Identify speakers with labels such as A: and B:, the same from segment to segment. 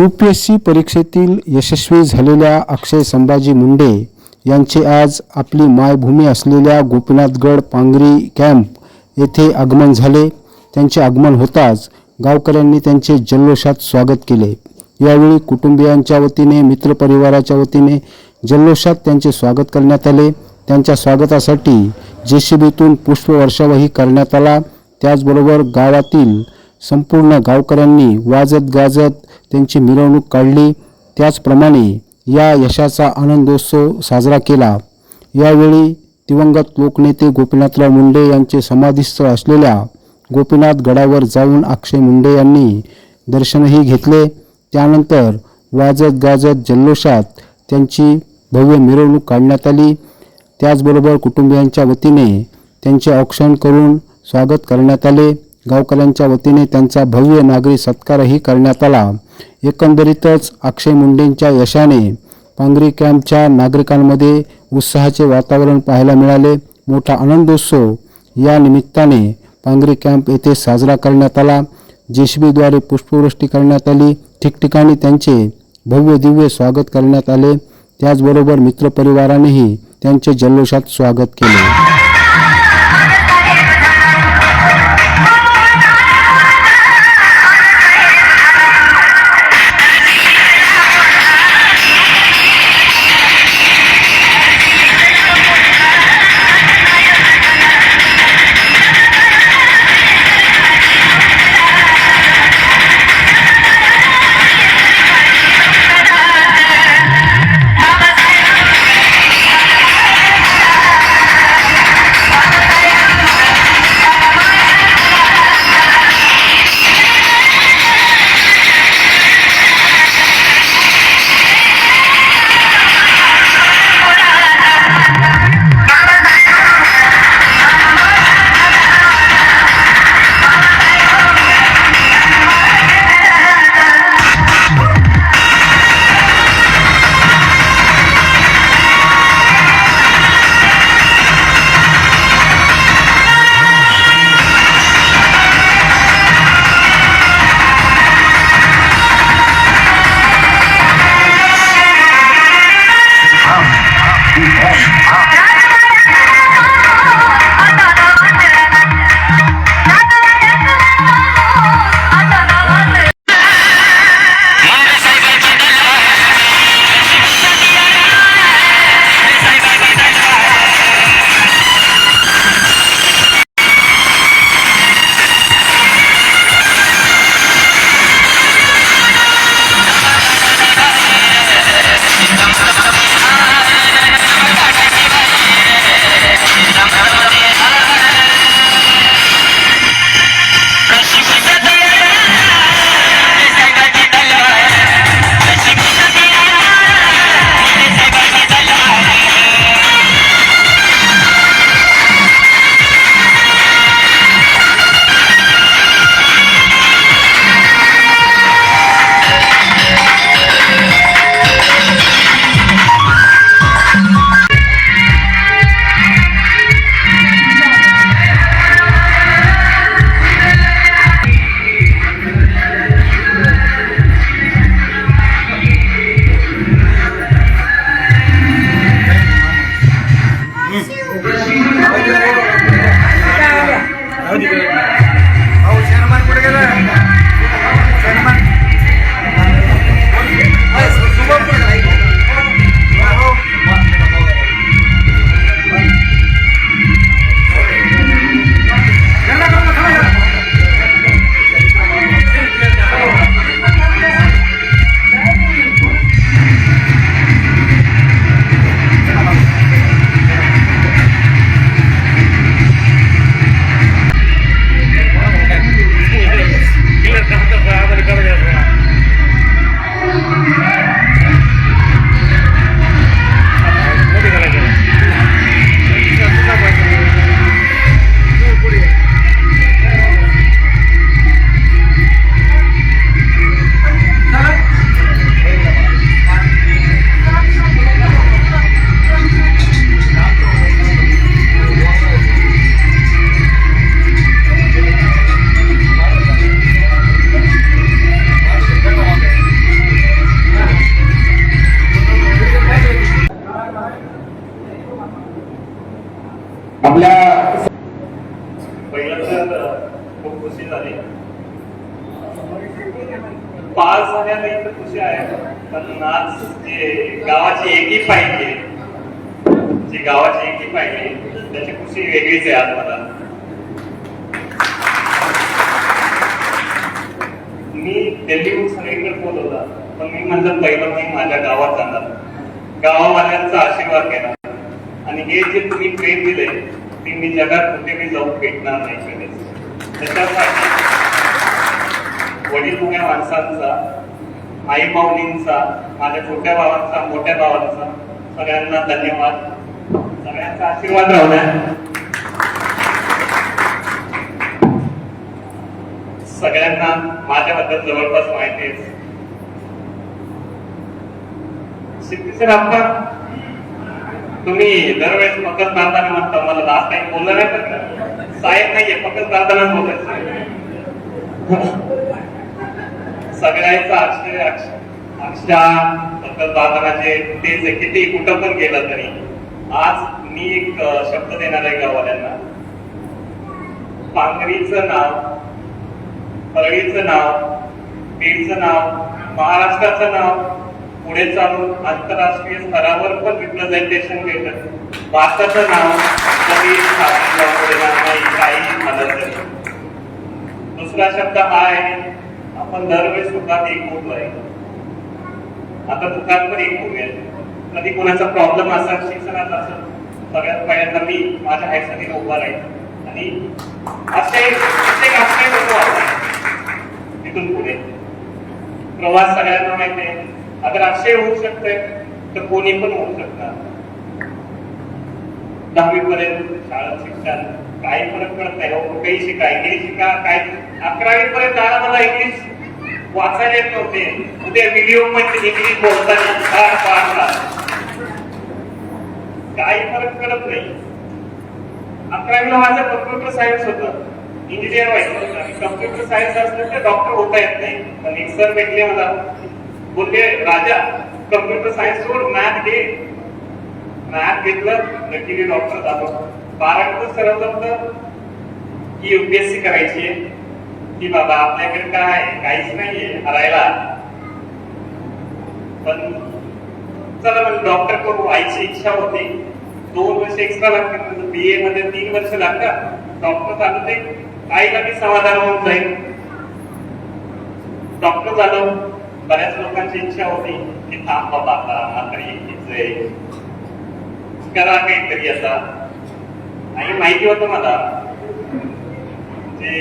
A: You P S C परीक्षेतील यशस्वी झालेल्या अक्षय संभाजी मुंडे यांचे आज आपली मायभूमी असलेल्या गोपीनाथगड पांगरी कॅम्प येथे आगमन झाले. त्यांचे आगमन होताच गावकऱ्यांनी त्यांचे जल्लोषात स्वागत केले. यावेळी कुटुंबियांच्या वतीने मित्रपरिवाराच्या वतीने जल्लोषात त्यांचे स्वागत करण्यात आले. त्यांच्या स्वागतासाठी जे सी बीतून पुष्पवर्षावही करण्यात आला. त्याचबरोबर गावातील संपूर्ण गावकऱ्यांनी वाजत गाजत त्यांची मिरवणूक काढली. त्याचप्रमाणे या यशाचा आनंदोत्सव साजरा केला. यावेळी दिवंगत लोकनेते गोपीनाथराव मुंडे यांचे समाधीस्थळ असलेल्या गोपीनाथ गडावर जाऊन अक्षय मुंडे यांनी दर्शनही घेतले. त्यानंतर वाजत गाजत जल्लोषात त्यांची भव्य मिरवणूक काढण्यात आली. त्याचबरोबर कुटुंबियांच्या वतीने त्यांचे औक्षण करून स्वागत करण्यात आले. गावकऱ्यांच्या वतीने त्यांचा भव्य नागरी सत्कारही करण्यात आला. एकंदरीतच अक्षय मुंडेंच्या यशाने पांगरी कॅम्पच्या नागरिकांमध्ये उत्साहाचे वातावरण पाहायला मिळाले. मोठा आनंदोत्सव या निमित्ताने पांगरी कॅम्प येथे साजरा करण्यात आला. जेसीबीद्वारे पुष्पवृष्टी करण्यात आली. ठिकठिकाणी त्यांचे भव्य दिव्य स्वागत करण्यात आले. त्याचबरोबर मित्रपरिवारानेही त्यांचे जल्लोषात स्वागत केले.
B: पाच इथं खुशी आहे. पण आज जे गावाची एकी पाहिजे जी गावाची एकी पाहिजे त्याची खुशी वेगळीच आहे आज मला मी दिल्लीहून सगळीकडे बोल होता पण मी म्हणलं पहिलं मी माझ्या गावात जाणार. गावावाल्यांचा आशीर्वाद घेणार. आणि हे जे तुम्ही प्रेम दिले ते मी जगात कुठे मी जाऊन भेटणार नाही कधीच. त्याच्यासाठी वडील उभ्या माणसांचा आई माऊलींचा माझ्या छोट्या भावांचा मोठ्या भावांचा सगळ्यांना धन्यवाद. सगळ्यांचा आशीर्वाद राहू सगळ्यांना माझ्याबद्दल जवळपास माहिती आहे. सर आपण तुम्ही दरवेळेस फक्त प्रार्थना म्हणता मला लास्ट टाइम बोललं नाही तर साहेब नाहीये फक्त प्रार्थनाच बोलायचं सगळ्यांचा अक्षर अक्षा फक्त प्रार्थनाचे ते जे किती कुठं पण गेलं तरी आज मी एक शब्द देणार आहे गाववाल्यांना. पांगरीचं नाव परळीचं नाव बीडचं नाव महाराष्ट्राचं नाव पुढे चालून आंतरराष्ट्रीय स्तरावर पण रिप्रेझेंटेशन भेटत भारताचं नाव कधी नाही काही झालं तरी. दुसरा शब्द हा आहे पण दरवेळेस दुकान एक होतो आहे आता दुकान पण एक होऊया. कधी कोणाचा प्रॉब्लेम असा शिक्षणात असेल सगळ्यात पहिल्यांदा मी माझ्या ह्यासाठी उभा राहील आणि असे असे असे नको तिथून पुढे. प्रवास सगळ्यांना माहिती आहे. अगर असे होऊ शकते तर कोणी पण होऊ शकतात दहावी पर्यंत शाळा शिक्षण काही फरक पडत नाही. हो, काही शिका इंग्लिश शिका काय अकरावी पर्यंत आला मला इंग्लिश वाचायला येत नव्हते. उद्या व्हिडिओमध्ये इंग्लिश बोलताना. फार फार काही फरक पडत नाही. अकरावीला माझं कम्प्युटर सायन्स होत. इंजिनियर व्हायचं कम्प्युटर सायन्स असलं तर डॉक्टर होता येत नाही. पण एक सर भेटले मला. बोलले राजा कम्प्युटर सायन्स सोड. मॅथ घे. मॅथ घेतलं. नक्की डॉक्टर झालो. बारावीचं ठरवलं तर की युपीएससी करायची आहे. की बाबा आपल्याकडे काय? काहीच नाहीये हरायला. पण चला म्हणजे डॉक्टर करू आईची इच्छा होती. दोन वर्ष एक्स्ट्रा लागतील बी ए मध्ये तीन वर्ष लागतात. डॉक्टर झालं ते आईला मी समाधान होऊन जाईल डॉक्टर झालं. बऱ्याच लोकांची इच्छा होती की थांब बाबा आता म्हातारी एकटीच करा काहीतरी असा आणि माहिती होतं मला. ते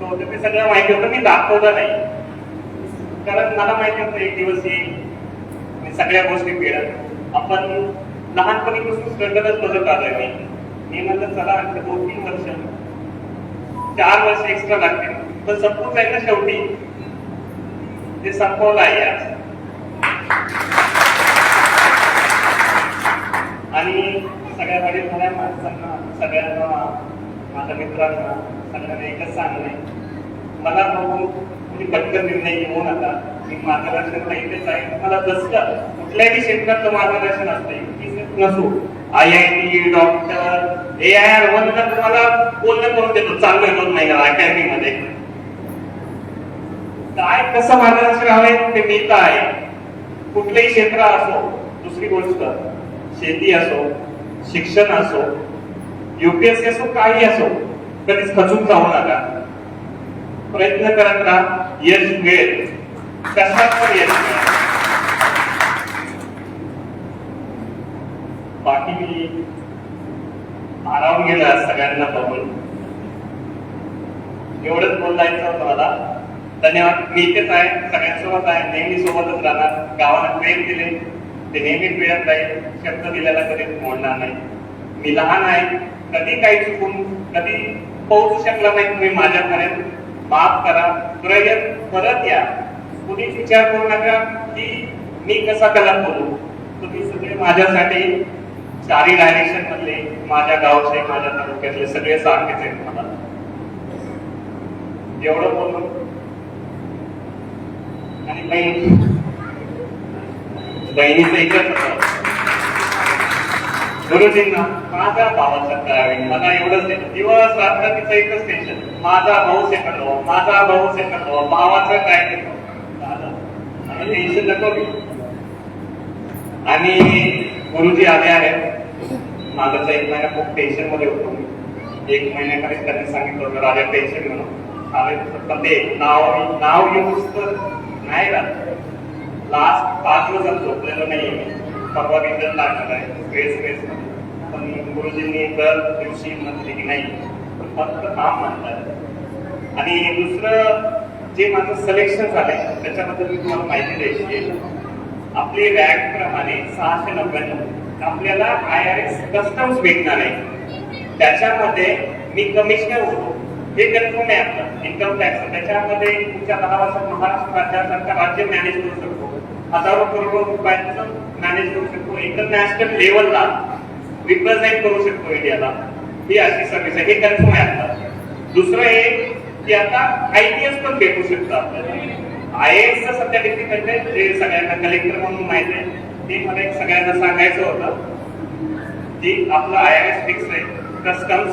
B: शकतो तर ते सगळं माहिती होतं. मी दाखवलं नाही. कारण मला माहिती होतं एक दिवस येईल सगळ्या गोष्टी मिळत आपण लहानपणीपासून स्ट्रगलच बघत आलोय मी. मी म्हणलं चला आणखी दोन तीन वर्ष. चार वर्ष एक्स्ट्रा लागतील. पण संपून जाईल ना शेवटी ते संपवलं आहे आज. आणि सगळ्या वडील झाल्या माणसांना सगळ्यांना माझ्या मित्रांना सगळ्यांना एकच सांगणे. मला बघून तुम्ही पटकन निर्णय घेऊ नका मी मार्गदर्शन इथेच आहे. मला जसं कुठल्याही क्षेत्रात मार्गदर्शन असते नसू. I I T doctor A I R one तुम्हाला बोलणं करून देतो. चांगलं दोन महिना अकॅडमी मध्ये. काय कसं मार्गदर्शन हवे ते मी तर आहे. कुठलेही क्षेत्र असो दुसरी गोष्ट शेती असो शिक्षण असो युपीएससी असो काही असो कधीच खचून जाऊ नका. प्रयत्न करत राहा यश मिळेल. कशात पण यश मिळेल? बाकी मी आराम गेला सगळ्यांना बघून. एवढंच बोलायचं होतं मला. धन्यवाद. मी इथेच आहे सगळ्यांसोबत आहे. नेहमी सोबतच राहणार. गावाला प्रेम दिले. ते नेहमी मिळत राहील. शब्द दिलेला कधी मोडणार नाही. मी लहान आहे. कधी काही चुकून कधी पोहोचू शकला नाही तुम्ही माझ्यापर्यंत माफ करा. प्रयत्न परत या. कुणीच विचार करू नका की मी कसा कला बोलू. तुम्ही सगळे माझ्यासाठी चारी डायरेक्शन मधले माझ्या गावचे माझ्या तालुक्यातले सगळे सारखेच आहेत मला एवढं बोलून. आणि बहीण. बहिणीचं एकच होतं. गुरुजींना माझ्या भावाचा करावे मला एवढंच दिवस रात्र तिचं एकच टेन्शन माझा भाऊ सेकंड माझा भाऊ सेकंड भावाचं काय ते टेन्शन नको आणि गुरुजी आले आहेत. माझं एक महिना खूप टेन्शनमध्ये होतो मी. एक महिन्याकडे त्यांनी सांगितलं होतं राजा टेन्शन म्हणून आले पण ते नाव नाव येऊच तर नाही राहत. लास्ट पाच दिवसात झोपलेलं नाही परवा रिझल्ट लागणार आहे स्पेस स्पेस पण गुरुजींनी दर दिवशी म्हटले की नाही फक्त काम म्हणतात. आणि दुसरं जे माझं सिलेक्शन झालंय त्याच्याबद्दल मी तुम्हाला माहिती द्यायची आपली रँक प्रमाणे सहाशे नव्याण्णव. आपल्याला आय आर एस कस्टम्स भेटणार आहे. त्याच्यामध्ये मी कमिशनर होतो. हे कन्फर्म आहे आपलं. इन्कम टॅक्स त्याच्यामध्ये पुढच्या दहा वर्षात महाराष्ट्र राज्यासारखा राज्य मॅनेज करू शकतो. हजारो करोड रुपयांचं मॅनेज करू शकतो. इंटरनॅशनल लेवलला रिप्रेझेंट करू शकतो इंडियाला ही अशी सर्व्हिस आहे हे कन्फर्म आहे आता. दुसरं हे की आता आय पी एस पण भेटू शकतं आपल्याला. आय एस सध्या डिग्री आहे? जे सगळ्यांना कलेक्टर म्हणून माहिती आहे ते मला एक सगळ्यांना सांगायचं होतं की आपलं आय आर एस फिक्स आहे. Customs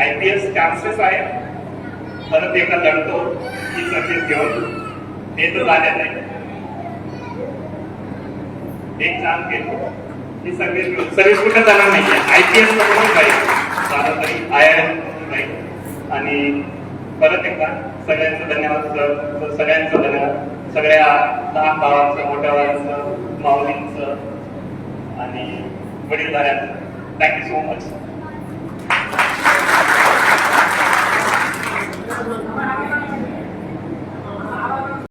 B: I P S chances आहे परत एका लढतो ही सर्व्हिस घेऊन. ते तर झाल्यात नाही. एक चान्स घेतो ही सर्व्हिस सर्विस कुठं जाणार नाहीये आय पी एस म्हणून राहील झालं तरी आय आय पाहिजे आणि परत एकदा सगळ्यांचं धन्यवाद सर. सगळ्यांचं धन्यवाद. सगळ्या लहान भावांचं मोठ्या भावांचं माऊलींचं आणि वडीलधाऱ्यांचं. Thank you so much